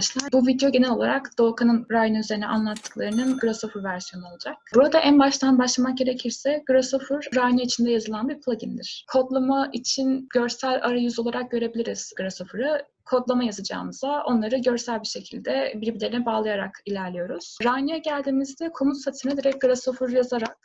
arkadaşlar. Bu video genel olarak Doğukan'ın Rhino üzerine anlattıklarının Grasshopper versiyonu olacak. Burada en baştan başlamak gerekirse Grasshopper Rhino içinde yazılan bir plugin'dir. Kodlama için görsel arayüz olarak görebiliriz Grasshopper'ı kodlama yazacağımıza onları görsel bir şekilde birbirlerine bağlayarak ilerliyoruz. Rhino'ya geldiğimizde komut satırına direkt Grasshopper yazarak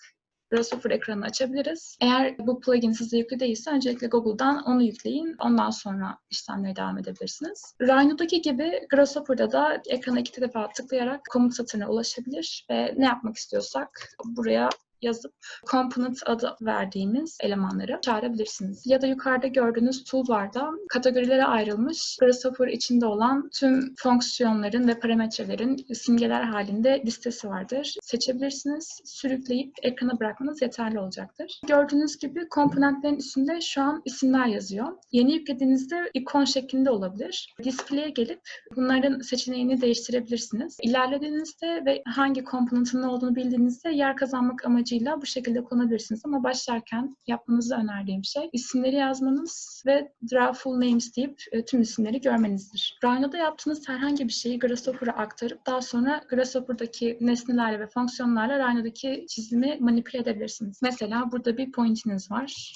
Grasshopper ekranını açabiliriz. Eğer bu plugin size yüklü değilse öncelikle Google'dan onu yükleyin. Ondan sonra işlemlere devam edebilirsiniz. Rhino'daki gibi Grasshopper'da da ekrana iki defa tıklayarak komut satırına ulaşabilir ve ne yapmak istiyorsak buraya yazıp component adı verdiğimiz elemanları çağırabilirsiniz. Ya da yukarıda gördüğünüz toolbar'da kategorilere ayrılmış Grasshopper içinde olan tüm fonksiyonların ve parametrelerin simgeler halinde listesi vardır. Seçebilirsiniz. Sürükleyip ekrana bırakmanız yeterli olacaktır. Gördüğünüz gibi komponentlerin üstünde şu an isimler yazıyor. Yeni yüklediğinizde ikon şeklinde olabilir. Display'e gelip bunların seçeneğini değiştirebilirsiniz. İlerlediğinizde ve hangi komponentin ne olduğunu bildiğinizde yer kazanmak amacı amacıyla bu şekilde kullanabilirsiniz. Ama başlarken yapmanızı önerdiğim şey isimleri yazmanız ve draw full names deyip e, tüm isimleri görmenizdir. Rhino'da yaptığınız herhangi bir şeyi Grasshopper'a aktarıp daha sonra Grasshopper'daki nesnelerle ve fonksiyonlarla Rhino'daki çizimi manipüle edebilirsiniz. Mesela burada bir pointiniz var.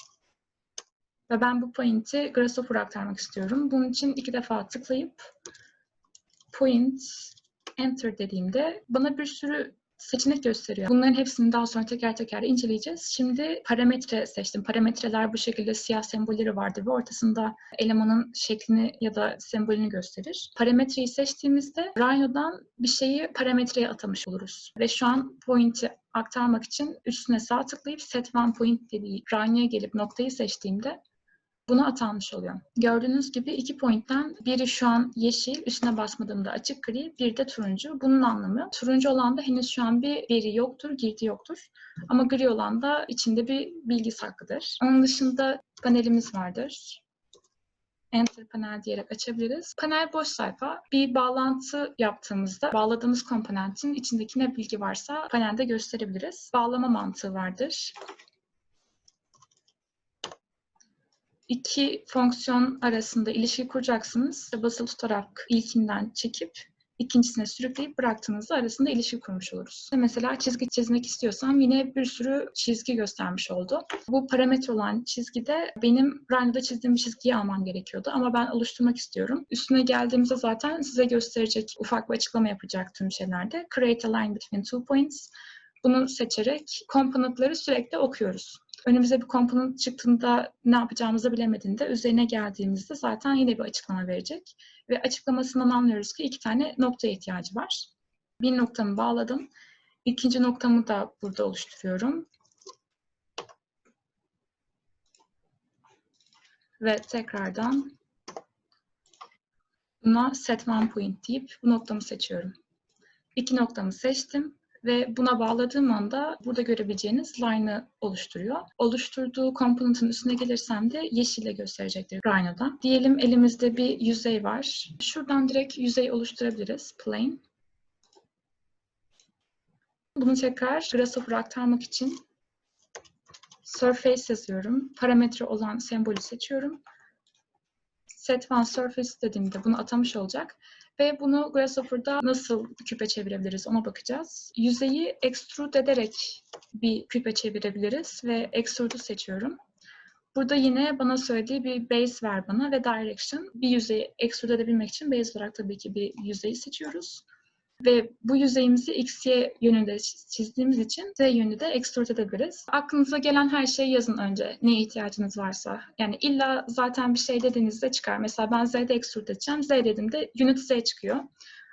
Ve ben bu point'i Grasshopper'a aktarmak istiyorum. Bunun için iki defa tıklayıp point enter dediğimde bana bir sürü seçenek gösteriyor. Bunların hepsini daha sonra teker teker inceleyeceğiz. Şimdi parametre seçtim. Parametreler bu şekilde siyah sembolleri vardır ve ortasında elemanın şeklini ya da sembolünü gösterir. Parametreyi seçtiğimizde Rhino'dan bir şeyi parametreye atamış oluruz. Ve şu an point'i aktarmak için üstüne sağ tıklayıp set one point dediği Rhino'ya gelip noktayı seçtiğimde buna atanmış oluyor. Gördüğünüz gibi iki pointten biri şu an yeşil, üstüne basmadığımda açık gri, bir de turuncu. Bunun anlamı turuncu olan da henüz şu an bir veri yoktur, girdi yoktur. Ama gri olan da içinde bir bilgi saklıdır. Onun dışında panelimiz vardır. Enter panel diyerek açabiliriz. Panel boş sayfa. Bir bağlantı yaptığımızda bağladığımız komponentin içindeki ne bilgi varsa panelde gösterebiliriz. Bağlama mantığı vardır. İki fonksiyon arasında ilişki kuracaksınız. Basılı tutarak ilkinden çekip ikincisine sürükleyip bıraktığınızda arasında ilişki kurmuş oluruz. Mesela çizgi çizmek istiyorsam yine bir sürü çizgi göstermiş oldu. Bu parametre olan çizgide benim Rhino'da çizdiğim bir çizgiyi almam gerekiyordu ama ben oluşturmak istiyorum. Üstüne geldiğimizde zaten size gösterecek ufak bir açıklama yapacak tüm şeylerde. Create a line between two points. Bunu seçerek komponentleri sürekli okuyoruz önümüze bir komponent çıktığında ne yapacağımızı bilemediğinde üzerine geldiğimizde zaten yine bir açıklama verecek. Ve açıklamasından anlıyoruz ki iki tane noktaya ihtiyacı var. Bir noktamı bağladım. İkinci noktamı da burada oluşturuyorum. Ve tekrardan buna set one point deyip bu noktamı seçiyorum. İki noktamı seçtim ve buna bağladığım anda burada görebileceğiniz line'ı oluşturuyor. Oluşturduğu komponentin üstüne gelirsem de yeşille gösterecektir Rhino'da. Diyelim elimizde bir yüzey var. Şuradan direkt yüzey oluşturabiliriz. Plane. Bunu tekrar Grasshopper'a aktarmak için surface yazıyorum. Parametre olan sembolü seçiyorum. Set one surface dediğimde bunu atamış olacak. Ve bunu Grasshopper'da nasıl küpe çevirebiliriz ona bakacağız. Yüzeyi extrude ederek bir küpe çevirebiliriz ve extrude'u seçiyorum. Burada yine bana söylediği bir base ver bana ve direction. Bir yüzeyi extrude edebilmek için base olarak tabii ki bir yüzeyi seçiyoruz. Ve bu yüzeyimizi x, y yönünde çizdiğimiz için z yönünde de extrude edebiliriz. Aklınıza gelen her şeyi yazın önce. Neye ihtiyacınız varsa. Yani illa zaten bir şey dediğinizde çıkar. Mesela ben z'de extrude edeceğim. Z dediğimde unit z çıkıyor.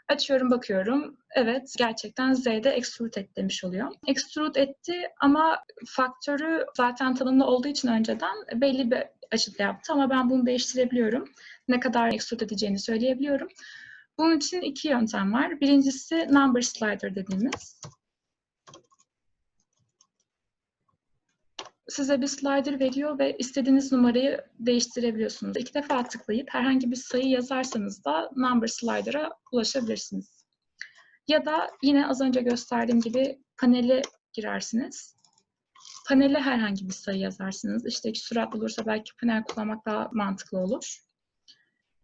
Açıyorum bakıyorum. Evet gerçekten Z'de extrude et demiş oluyor. Extrude etti ama faktörü zaten tanımlı olduğu için önceden belli bir açıda yaptı ama ben bunu değiştirebiliyorum. Ne kadar extrude edeceğini söyleyebiliyorum. Bunun için iki yöntem var. Birincisi number slider dediğimiz. Size bir slider veriyor ve istediğiniz numarayı değiştirebiliyorsunuz. İki defa tıklayıp herhangi bir sayı yazarsanız da number slider'a ulaşabilirsiniz. Ya da yine az önce gösterdiğim gibi paneli girersiniz. Panele herhangi bir sayı yazarsınız. İşte sürat olursa belki panel kullanmak daha mantıklı olur.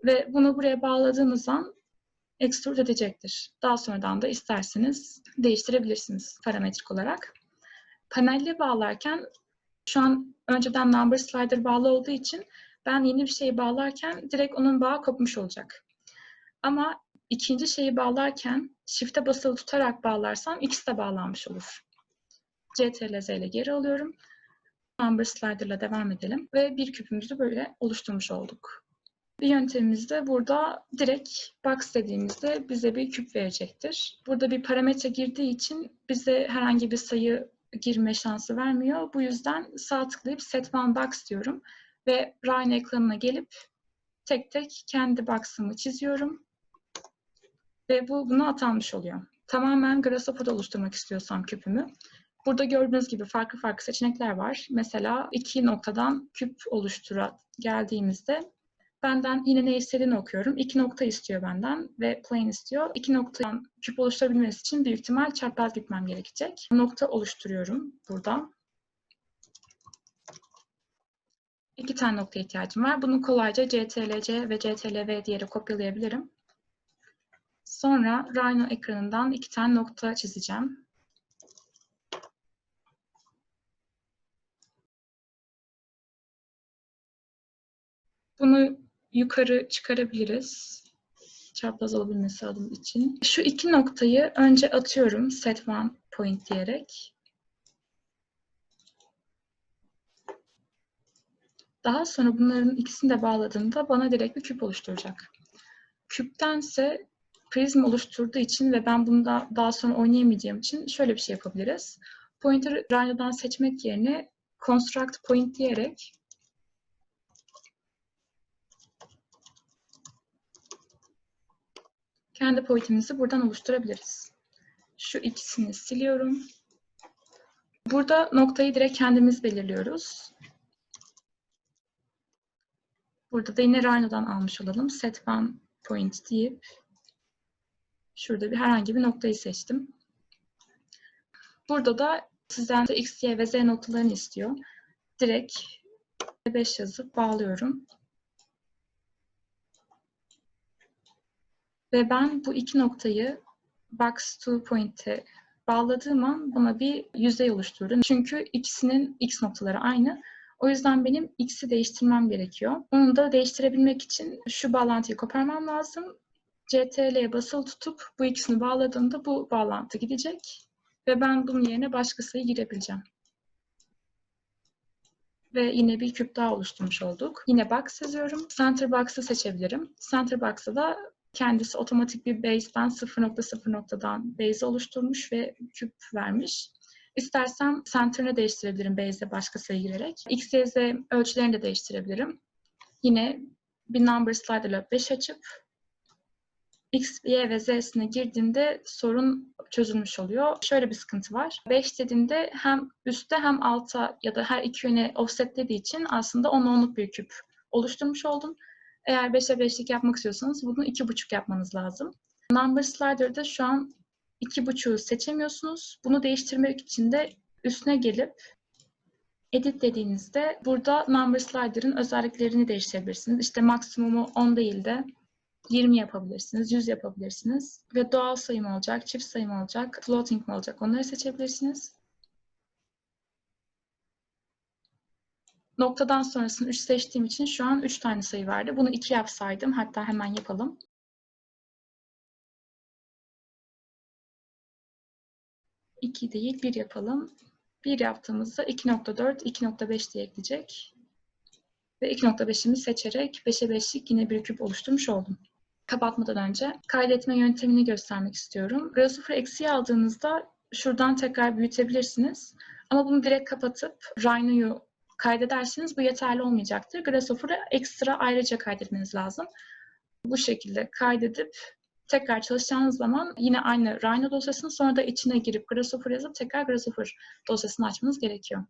Ve bunu buraya bağladığınız an extrude edecektir. Daha sonradan da isterseniz değiştirebilirsiniz parametrik olarak. Panelli bağlarken şu an önceden number slider bağlı olduğu için ben yeni bir şeyi bağlarken direkt onun bağı kopmuş olacak. Ama ikinci şeyi bağlarken shift'e basılı tutarak bağlarsam ikisi de bağlanmış olur. CTRL-Z ile geri alıyorum. Number slider ile devam edelim ve bir küpümüzü böyle oluşturmuş olduk. Bir yöntemimiz de burada direkt box dediğimizde bize bir küp verecektir. Burada bir parametre girdiği için bize herhangi bir sayı girme şansı vermiyor. Bu yüzden sağ tıklayıp set one box diyorum ve Rhino ekranına gelip tek tek kendi box'ımı çiziyorum ve bu buna atanmış oluyor. Tamamen Grasshopper'da oluşturmak istiyorsam küpümü. Burada gördüğünüz gibi farklı farklı seçenekler var. Mesela iki noktadan küp oluştura geldiğimizde benden yine ne istediğini okuyorum. İki nokta istiyor benden ve plane istiyor. İki noktadan küp oluşturabilmesi için büyük ihtimal çapraz gitmem gerekecek. Nokta oluşturuyorum burada. İki tane nokta ihtiyacım var. Bunu kolayca CTRL-C ve CTRL-V diyerek kopyalayabilirim. Sonra Rhino ekranından iki tane nokta çizeceğim. Bunu yukarı çıkarabiliriz. Çapraz olabilmesi adım için. Şu iki noktayı önce atıyorum set one point diyerek. Daha sonra bunların ikisini de bağladığımda bana direkt bir küp oluşturacak. Küptense prizm oluşturduğu için ve ben bunu da daha sonra oynayamayacağım için şöyle bir şey yapabiliriz. Pointer'ı Rhino'dan seçmek yerine construct point diyerek kendi pointimizi buradan oluşturabiliriz. Şu ikisini siliyorum. Burada noktayı direkt kendimiz belirliyoruz. Burada da yine Rhino'dan almış olalım. Set one point deyip şurada bir herhangi bir noktayı seçtim. Burada da sizden de x, y ve z noktalarını istiyor. Direkt 5 yazıp bağlıyorum. Ve ben bu iki noktayı box to point'e bağladığım an bana bir yüzey oluşturdu. Çünkü ikisinin x noktaları aynı. O yüzden benim x'i değiştirmem gerekiyor. Onu da değiştirebilmek için şu bağlantıyı koparmam lazım. CTRL'ye basılı tutup bu ikisini bağladığımda bu bağlantı gidecek. Ve ben bunun yerine başka sayı girebileceğim. Ve yine bir küp daha oluşturmuş olduk. Yine box yazıyorum. Center box'ı seçebilirim. Center box'ı da kendisi otomatik bir base'den 0.0 noktadan base oluşturmuş ve küp vermiş. İstersem center'ını değiştirebilirim base'e başka sayı girerek. X, Y, Z ölçülerini de değiştirebilirim. Yine bir number slider ile 5 açıp X, Y ve Z'sine girdiğimde sorun çözülmüş oluyor. Şöyle bir sıkıntı var. 5 dediğimde hem üstte hem alta ya da her iki yöne offsetlediği için aslında 10 onluk bir küp oluşturmuş oldum. Eğer 5'e 5'lik yapmak istiyorsanız bunu 2,5 yapmanız lazım. Number Slider'da şu an 2,5'u seçemiyorsunuz. Bunu değiştirmek için de üstüne gelip Edit dediğinizde burada Number Slider'ın özelliklerini değiştirebilirsiniz. İşte maksimumu 10 değil de 20 yapabilirsiniz, 100 yapabilirsiniz. Ve doğal sayım olacak, çift sayım olacak, floating mi olacak onları seçebilirsiniz. Noktadan sonrasını 3 seçtiğim için şu an 3 tane sayı verdi. Bunu 2 yapsaydım, hatta hemen yapalım. İki değil, bir yapalım. Bir yaptığımızda 2.4, 2.5 diye ekleyecek. Ve 2.5'imi seçerek 5'e 5'lik yine bir küp oluşturmuş oldum. Kapatmadan önce kaydetme yöntemini göstermek istiyorum. Grasshopper eksiği aldığınızda şuradan tekrar büyütebilirsiniz. Ama bunu direkt kapatıp Rhino'yu kaydederseniz bu yeterli olmayacaktır. Grasshopper'ı ekstra ayrıca kaydetmeniz lazım. Bu şekilde kaydedip tekrar çalışacağınız zaman yine aynı Rhino dosyasını sonra da içine girip Grasshopper yazıp tekrar Grasshopper dosyasını açmanız gerekiyor.